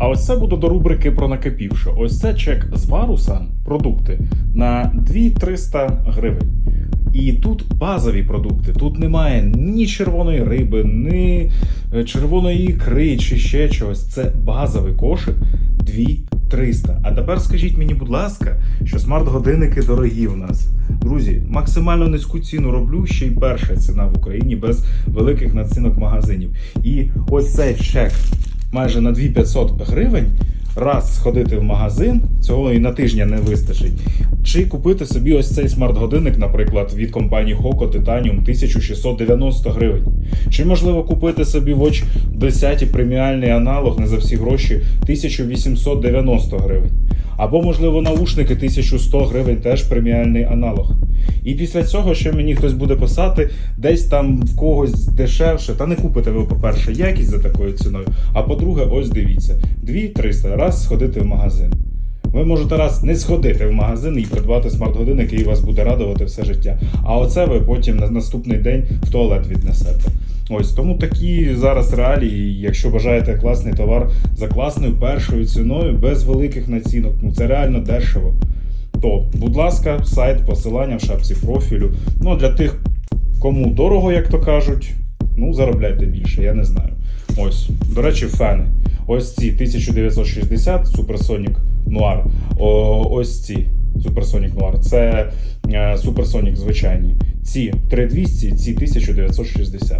А ось це буде до рубрики про накипівше. Ось це чек з Варуса продукти на 2300 гривень. І тут базові продукти. Тут немає ні червоної риби, ні е, червоної ікри чи ще чогось. Це базовий кошик 2300. А тепер скажіть мені, будь ласка, що смарт-годинники дорогі в нас. Друзі, максимально низьку ціну роблю, ще й перша ціна в Україні без великих націнок магазинів. І ось цей чек майже на 2500 гривень. Раз сходити в магазин, цього і на тижня не вистачить. Чи купити собі ось цей смарт-годинник, наприклад, від компанії Hoco Titanium 1690 гривень. Чи можливо купити собі Watch 10 преміальний аналог не за всі гроші 1890 гривень. Або, можливо, наушники 1100 гривень теж преміальний аналог. І після цього ще мені хтось буде писати, десь там в когось дешевше. Та не купите ви, по-перше, якість за такою ціною. А по-друге, ось дивіться: 2300 раз сходити в магазин. Ви можете раз не сходити в магазин і придбати смарт-годинник, який вас буде радувати все життя. А оце ви потім на наступний день в туалет віднесете. Ось тому такі зараз реалії. Якщо бажаєте класний товар за класною першою ціною, без великих націнок, ну це реально дешево. То, будь ласка, сайт, посилання в шапці профілю. Ну, а для тих, кому дорого, як то кажуть, ну заробляйте більше, я не знаю. Ось, до речі, фени. Ось ці 1960 Supersonic Noir. О, ось ці Supersonic Noir. Це е, звичайні. Ці 3200, ці 1960.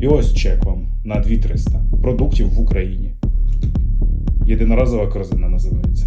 І ось чек вам на 2300 продуктів в Україні. Єдиноразова корзина називається.